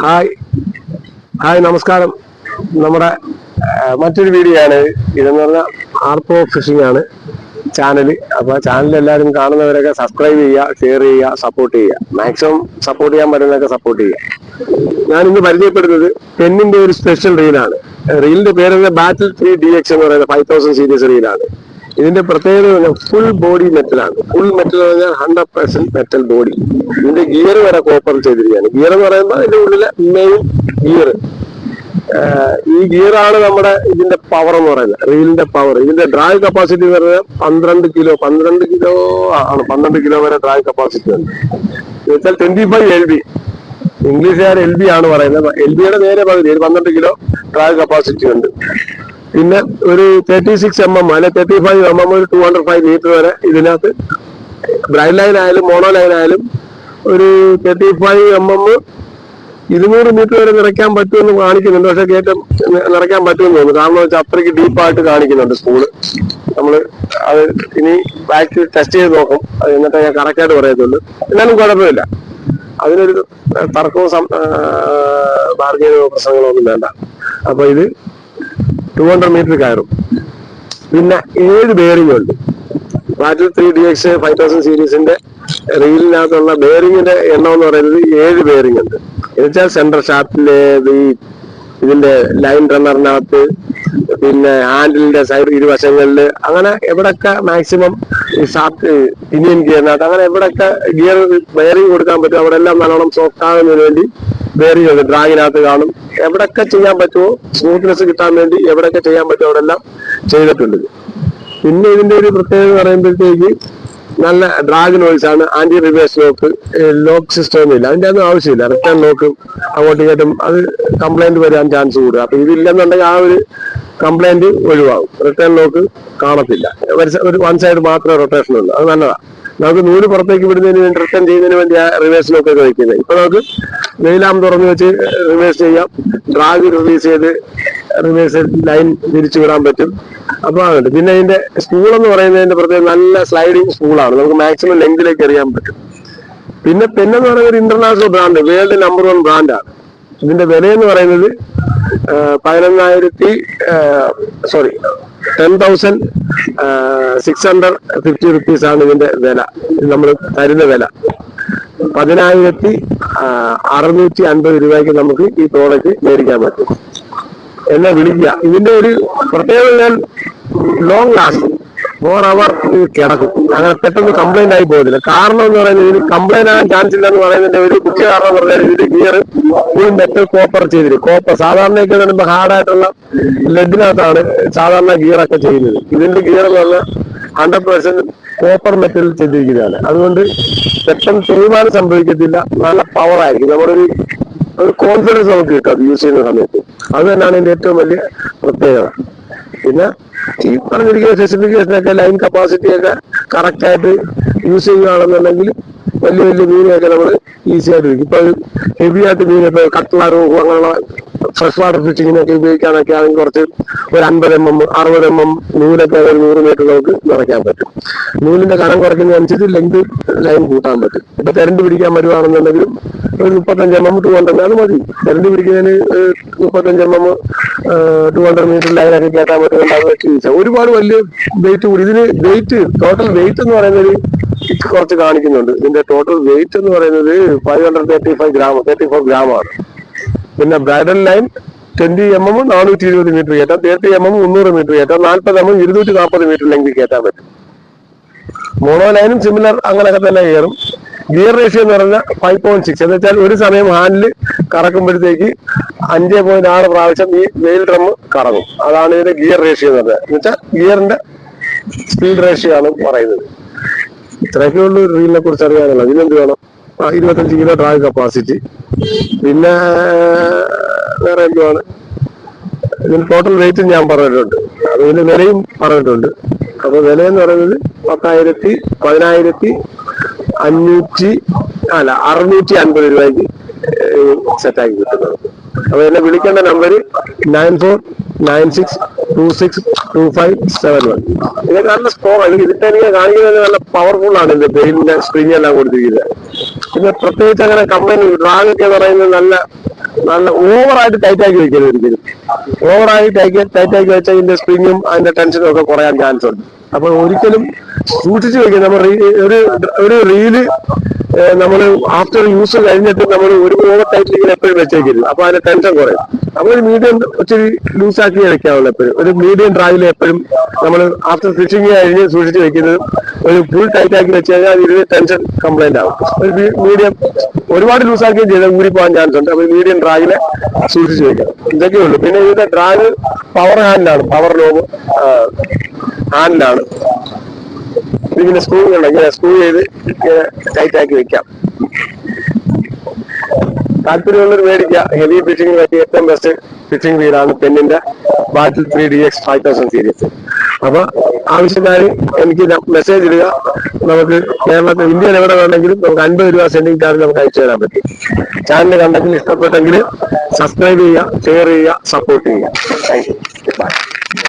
Hi. Hi നമസ്കാരം. നമ്മുടെ മറ്റൊരു വീഡിയോ ആണ്. ഇതെന്ന് പറഞ്ഞാൽ ആർപ്പോ ഫിഷിംഗ് ആണ് ചാനൽ അപ്പൊ ചാനൽ എല്ലാവരും കാണുന്നവരൊക്കെ സബ്സ്ക്രൈബ് ചെയ്യുക ഷെയർ ചെയ്യുക സപ്പോർട്ട് ചെയ്യുക. മാക്സിമം സപ്പോർട്ട് ചെയ്യാൻ പറ്റുന്നതൊക്കെ സപ്പോർട്ട് ചെയ്യുക. ഞാൻ ഇന്ന് പരിചയപ്പെടുന്നത് പെണ്ണിന്റെ ഒരു സ്പെഷ്യൽ റീലാണ് റീലിന്റെ പേര് ബാറ്റിൽ ത്രീ ഡി എക്സ് എന്ന് പറയുന്ന ഫൈവ് തൗസൻഡ് സീരീസ് റീലാണ് ഇതിന്റെ പ്രത്യേകത പറഞ്ഞാൽ ഫുൾ ബോഡി മെറ്റലാണ് ഫുൾ മെറ്റൽ എന്ന് പറഞ്ഞാൽ ഹൺഡ്രഡ് പെർസെന്റ് മെറ്റൽ ബോഡി ഇതിന്റെ ഗിയർ വരെ കോപ്പർ ചെയ്തിരിക്കുകയാണ്. ഗിയർ എന്ന് പറയുമ്പോൾ ഇതിന്റെ ഉള്ളിലെ മെയിൻ ഗിയർ ഈ ഗിയറാണ് നമ്മുടെ ഇതിന്റെ പവർ എന്ന് പറയുന്നത്. റീലിന്റെ പവർ ഇതിന്റെ ഡ്രാഗ് കപ്പാസിറ്റി എന്ന് പറഞ്ഞാൽ പന്ത്രണ്ട് കിലോ പന്ത്രണ്ട് കിലോ ആണ്. പന്ത്രണ്ട് കിലോ വരെ ഡ്രാഗ് കപ്പാസിറ്റി ഉണ്ട്. വെച്ചാൽ ട്വന്റി ഫൈവ് എൽ ബി ഇംഗ്ലീഷുകാർ എൽ ബി ആണ് പറയുന്നത്. എൽ ബിയുടെ നേരെ പകുതി പന്ത്രണ്ട് കിലോ ഡ്രാഗ് കപ്പാസിറ്റി ഉണ്ട്. പിന്നെ ഒരു തേർട്ടി സിക്സ് എം എം അല്ലെ തേർട്ടി ഫൈവ് എം എം ഒരു ടു ഹൺഡ്രഡ് ഫൈവ് മീറ്റർ വരെ ഇതിനകത്ത് ബ്രൈഡ് ലൈൻ ആയാലും മോണോ ലൈൻ ആയാലും ഒരു തേർട്ടി ഫൈവ് എം എം ഇരുന്നൂറ് മീറ്റർ വരെ നിറയ്ക്കാൻ പറ്റുമെന്ന് കാണിക്കുന്നുണ്ട്. പക്ഷെ കയറ്റം നിറയ്ക്കാൻ പറ്റുമെന്ന് തോന്നുന്നു. കാരണം വെച്ചാൽ അത്രയ്ക്ക് ഡീപ്പായിട്ട് കാണിക്കുന്നുണ്ട് സ്കൂൾ നമ്മൾ അത് ഇനി ബാക്ക് ടെസ്റ്റ് ചെയ്ത് നോക്കും. അത് എന്നിട്ട് ഞാൻ കറക്റ്റായിട്ട് പറയത്തുള്ളൂ. എന്നാലും കുഴപ്പമില്ല. അതിനൊരു തർക്കവും ബാർഗൈനോ പ്രശ്നങ്ങളോ ഒന്നും വേണ്ട. അപ്പൊ ഇത് ടു ഹൺഡ്രഡ് മീറ്റർ കയറും. പിന്നെ ഏഴ് ബെയറിംഗ് ഉണ്ട്. Battle three D X five thousand സീരീസിന്റെ റീലിനകത്തുള്ള ബെയറിംഗിന്റെ എണ്ണം എന്ന് പറയുന്നത് ഏഴ് ബെയറിംഗ് ഉണ്ട്. എന്നുവെച്ചാൽ സെൻട്രൽ ഷാഫ്റ്റിലെ ഈ ഇതിന്റെ ലൈൻ റണ്ണറിനകത്ത് പിന്നെ ഹാൻഡിലിന്റെ സൈഡ് ഇരുവശങ്ങളിൽ അങ്ങനെ എവിടൊക്കെ മാക്സിമം ഷാഫ്റ്റ് പിനിയൻ ഗിയറിനകത്ത് അങ്ങനെ എവിടൊക്കെ ഗിയർ ബെയറിംഗ് കൊടുക്കാൻ പറ്റും അവിടെ എല്ലാം നല്ലോണം സോഫ്റ്റ് ആകുന്നതിന് വേണ്ടി ഉണ്ട് ഡ്രാഗിനകത്ത് കാണും. എവിടൊക്കെ ചെയ്യാൻ പറ്റുമോ സ്മൂത്ത്നെസ് കിട്ടാൻ വേണ്ടി എവിടൊക്കെ ചെയ്യാൻ പറ്റുമോ അവിടെ ചെയ്തിട്ടുണ്ട്. പിന്നെ ഇതിന്റെ ഒരു പ്രത്യേകത എന്ന് പറയുമ്പോഴത്തേക്ക് നല്ല ഡ്രാഗൺ നോയ്സ് ആണ് anti reverse lock lock system ഒന്നും ഇല്ല. അതിന്റെ ഒന്നും ആവശ്യമില്ല. റിട്ടേൺ ലോക്ക് അങ്ങോട്ടും ഇങ്ങോട്ടും അത് കംപ്ലൈന്റ് വരാൻ ചാൻസ് കൂടുക അപ്പൊ ഇതില്ലെന്നുണ്ടെങ്കിൽ ആ ഒരു കംപ്ലൈന്റ് ഒഴിവാകും. റിട്ടേൺ ലോക്ക് കാണത്തില്ല. ഒരു വൺ സൈഡ് മാത്രമേ റൊട്ടേഷൻ ഉള്ളൂ. അത് നല്ലതാണ് നമുക്ക് നൂൽ പുറത്തേക്ക് വിടുന്നതിന് വേണ്ടി റിട്ടേൺ ചെയ്യുന്നതിന് വേണ്ടി ആ റിവേഴ്സ് വയ്ക്കുന്നത് ഇപ്പൊ നമുക്ക് വെയിലാം തുറന്നു വെച്ച് റിവേഴ്സ് ചെയ്യാം. ഡ്രാഗ് റിലീസ് ചെയ്ത് റിവേഴ്സ് ലൈൻ തിരിച്ചു വിടാൻ പറ്റും. അപ്പൊ അതുണ്ട്. പിന്നെ അതിന്റെ സ്പൂൾ എന്ന് പറയുന്നതിന്റെ പ്രത്യേകം നല്ല സ്ലൈഡിങ് സ്പൂളാണ് നമുക്ക് മാക്സിമം ലെങ്തിലേക്ക് എറിയാൻ പറ്റും. പിന്നെ പെന്നെന്ന് പറയുന്ന ഒരു international brand world number one ബ്രാൻഡാണ് ഇതിന്റെ വില എന്ന് പറയുന്നത് പതിനൊന്നായിരത്തി sorry ten thousand six hundred fifty rupees ആണ് ഇതിന്റെ വില. നമ്മൾ തരുന്ന വില. പതിനായിരത്തി അറുന്നൂറ്റി അൻപത് രൂപയ്ക്ക് നമുക്ക് ഈ പ്രോഡക്റ്റ് മേടിക്കാൻ പറ്റും. എന്നെ വിളിക്കുക. ഇതിന്റെ ഒരു പ്രത്യേകത ഞാൻ ലോങ് ലാസ്റ്റ് ഫോർ അവർ കിടക്കും. അങ്ങനെ പെട്ടെന്ന് കംപ്ലൈന്റ് ആയി പോകുന്നില്ല കാരണം എന്ന് പറയുന്നത് ഇതിന് കംപ്ലൈന്റ് ആകാൻ ചാൻസ് ഇല്ല എന്ന് പറയുന്നതിന്റെ ഒരു മുഖ്യ കാരണം പറഞ്ഞാൽ ഇതിന്റെ ഗിയർ ഫുൾ മെറ്റൽ കോപ്പർ ചെയ്തിട്ട് കോപ്പർ സാധാരണയൊക്കെ വരുമ്പോൾ ഹാർഡായിട്ടുള്ള ലെഡിനകത്താണ് സാധാരണ ഗിയർ ഒക്കെ ചെയ്യുന്നത്. ഇതിന്റെ ഗിയർ എന്ന് പറഞ്ഞാൽ ഹൺഡ്രഡ് പെർസെന്റ് കോപ്പർ മെറ്റൽ ചെയ്തിരിക്കുന്നതാണ്. അതുകൊണ്ട് പെട്ടെന്ന് തേയ്മാനം സംഭവിക്കത്തില്ല. നല്ല പവർ ആയിരിക്കും. നമ്മുടെ ഒരു ഒരു കോൺഫിഡൻസ് നമുക്ക് കിട്ടും അത് യൂസ് ചെയ്യുന്ന സമയത്ത്. അത് തന്നെയാണ് ഇതിന്റെ ഏറ്റവും വലിയ പ്രത്യേകത. പിന്നെ ഈ പറഞ്ഞിരിക്കുന്ന സ്പെസിഫിക്കേഷനൊക്കെ ലൈൻ കപ്പാസിറ്റി ഒക്കെ കറക്റ്റ് ആയിട്ട് യൂസ് ചെയ്യുകയാണെന്നുണ്ടെങ്കിൽ വലിയ വലിയ മീനൊക്കെ നമ്മൾ ഈസി ആയിട്ട് ഇരിക്കും ഇപ്പൊ ഹെവി ആയിട്ട് മീൻ ഇപ്പൊ കട്ട്ള റോഹു അങ്ങനെയുള്ള ഫ്രഷ് വാട്ടർ ഫിഷിങ്ങിനൊക്കെ ഉപയോഗിക്കാനൊക്കെ ആണെങ്കിൽ കുറച്ച് ഒരു അൻപത് എം എം അറുപത് എം എം നൂലൊക്കെ ഒരു നൂറ് മീറ്റർ നമുക്ക് നിറയ്ക്കാൻ പറ്റും. നൂലിന്റെ കനം കുറയ്ക്കുന്നതനുസരിച്ച് ലെങ്ത് ലൈൻ കൂട്ടാൻ പറ്റും. ഇപ്പൊ തെരണ്ട് പിടിക്കാൻ വരുവാണെന്നുണ്ടെങ്കിലും ഒരു മുപ്പത്തഞ്ച് എം എം ടു ഹൺഡ്രഡ് അത് മതി. തെരണ്ട് പിടിക്കുന്നതിന് മുപ്പത്തഞ്ച് M M two hundred metre ലൈനൊക്കെ കയറ്റാൻ പറ്റുന്നുണ്ട് അത് ഒരുപാട് വലിയ വെയിറ്റ് കൂടി. ഇതിന് വെയിറ്റ് ടോട്ടൽ വെയിറ്റ് എന്ന് പറയുന്നത് കുറച്ച് കാണിക്കുന്നുണ്ട്. ഇതിന്റെ ടോട്ടൽ വെയിറ്റ് എന്ന് പറയുന്നത് five hundred thirty five gram thirty four gram ആണ്. പിന്നെ bridal line twenty M M നാനൂറ്റി ഇരുപത് മീറ്റർ കയറ്റാം. തേർട്ടി എം എം മുന്നൂറ് മീറ്റർ കയറ്റാം. നാൽപ്പത് എം എം ഇരുന്നൂറ്റി നാൽപ്പത് മീറ്റർ ലെങ്കിൽ കയറ്റാൻ പറ്റും. മോണോ ലൈനും സിമിലർ അങ്ങനെയൊക്കെ തന്നെ കയറും. ഗിയർ റേഷ്യോ എന്ന് പറഞ്ഞാൽ ഫൈവ് പോയിന്റ് സിക്സ് എന്ന് വെച്ചാൽ ഒരു സമയം ഹാൻഡിൽ കറക്കുമ്പോഴത്തേക്ക് അഞ്ച് പോയിന്റ് ആറ് പ്രാവശ്യം ഈ വെയിൽ ഡ്രം കറങ്ങും. അതാണ് ഇതിന്റെ ഗിയർ റേഷ്യോ എന്ന് പറഞ്ഞത് എന്ന് വെച്ചാൽ ഗിയറിന്റെ സ്പീഡ് റേഷ്യോ ആണ് പറയുന്നത്. ഇത്രയൊക്കെ ഉള്ളൂ റീലിനെ കുറിച്ച് അറിയാനുള്ളത്. ഇതിനെന്ത് വേണം? ഇരുപത്തഞ്ച് കിലോ ഡ്രാഗ് കപ്പാസിറ്റി പിന്നെ വേറെ എന്തുവാണ്? ഇതിന് ടോട്ടൽ റേറ്റ് ഞാൻ പറഞ്ഞിട്ടുണ്ട്. അതിന് വിലയും പറഞ്ഞിട്ടുണ്ട്. അപ്പൊ വില എന്ന് പറയുന്നത് പത്തായിരത്തി പതിനായിരത്തി അഞ്ഞൂറ്റി അല്ല അറുന്നൂറ്റി അൻപത് രൂപയ്ക്ക് സെറ്റാക്കി കിട്ടുന്നത്. അപ്പൊ എന്നെ വിളിക്കേണ്ട number nine four nine six two six two five seven one ഇതൊക്കെ നല്ല സ്കോർ ഇതിട്ട് എനിക്ക് കാണിക്കുന്നത് നല്ല പവർഫുൾ ആണ് ഇത് പെയിന്റിന്റെ സ്ക്രീൻ എല്ലാം കൊടുത്തിരിക്കുന്നത്. പിന്നെ പ്രത്യേകിച്ച് അങ്ങനെ കമ്പനി ഡ്രാഗൊക്കെ പറയുന്നത് നല്ല നല്ല ഓവറായിട്ട് ടൈറ്റ് ആക്കി വെക്കരുത് ഒരിക്കലും. ഓവറായി ടൈറ്റ് ടൈറ്റ് ആക്കി വെച്ചാൽ ഇതിന്റെ സ്പ്രിങ്ങും അതിന്റെ ടെൻഷനും ഒക്കെ കുറയാൻ ചാൻസ് ഉണ്ട്. അപ്പൊ ഒരിക്കലും സൂക്ഷിച്ചു വെക്കുക നമ്മൾ ഒരു ഒരു റീൽ നമ്മൾ ആഫ്റ്റർ യൂസ് കഴിഞ്ഞിട്ട് നമ്മൾ ഒരു ഓവർ ടൈറ്റിൽ ഇങ്ങനെ എപ്പോഴും വെച്ചേക്കില്ല? അപ്പൊ അതിന്റെ ടെൻഷൻ കുറയും. നമ്മൾ മീഡിയം ലൂസ് ആക്കി വെക്കാവുള്ളൂ എപ്പോഴും. ഒരു മീഡിയം ഡ്രൈവിൽ എപ്പോഴും നമ്മൾ ആഫ്റ്റർ ഫിഷിംഗ് കഴിഞ്ഞ് സൂക്ഷിച്ച് വെക്കുന്നത് ഒരു ഫുൾ ടൈറ്റ് ആക്കി വെച്ച് കഴിഞ്ഞാൽ ഇതിന് ടെൻഷൻ കംപ്ലൈന്റ് ആവും. ഒരു മീഡിയം ഒരുപാട് ലൂസാക്കുകയും ചെയ്താൽ ഊരി പോകാൻ ചാൻസ് ഉണ്ട്. അപ്പൊ മീഡിയം ഡ്രാഗിനെ സൂക്ഷിച്ച് വെക്കണം. ഇതൊക്കെ ഉള്ളൂ. പിന്നെ ഇതിന്റെ ഡ്രാഗ് പവർ ഹാൻഡാണ് പവർ ലോബ് ഹാൻഡിലാണ് ഇതിങ്ങനെ സ്ക്രൂ ഉണ്ട് ഇങ്ങനെ സ്ക്രൂ ചെയ്ത് ഇങ്ങനെ ടൈറ്റ് ആക്കി വെക്കാം. താല്പര്യമുള്ളവർ മേടിക്കുക. ഹെവി ഫിഷിംഗ് പറ്റിയ ഏറ്റവും ബെസ്റ്റ് ഫിഷിംഗ് വീടാണ് പെന്നിന്റെ battle three D X five thousand series അപ്പൊ ആവശ്യക്കാർ എനിക്ക് മെസ്സേജ് ഇടുക. നമുക്ക് കേരളത്തിൽ ഇന്ത്യയിൽ എവിടെ വേണമെങ്കിലും നമുക്ക് അൻപത് രൂപ സെൻഡിങ് ചാർജ് നമുക്ക് അയച്ചു തരാൻ പറ്റും. ചാനൽ കണ്ടെങ്കിൽ ഇഷ്ടപ്പെട്ടെങ്കിൽ സബ്സ്ക്രൈബ് ചെയ്യുക ഷെയർ ചെയ്യുക സപ്പോർട്ട് ചെയ്യുക. Thank you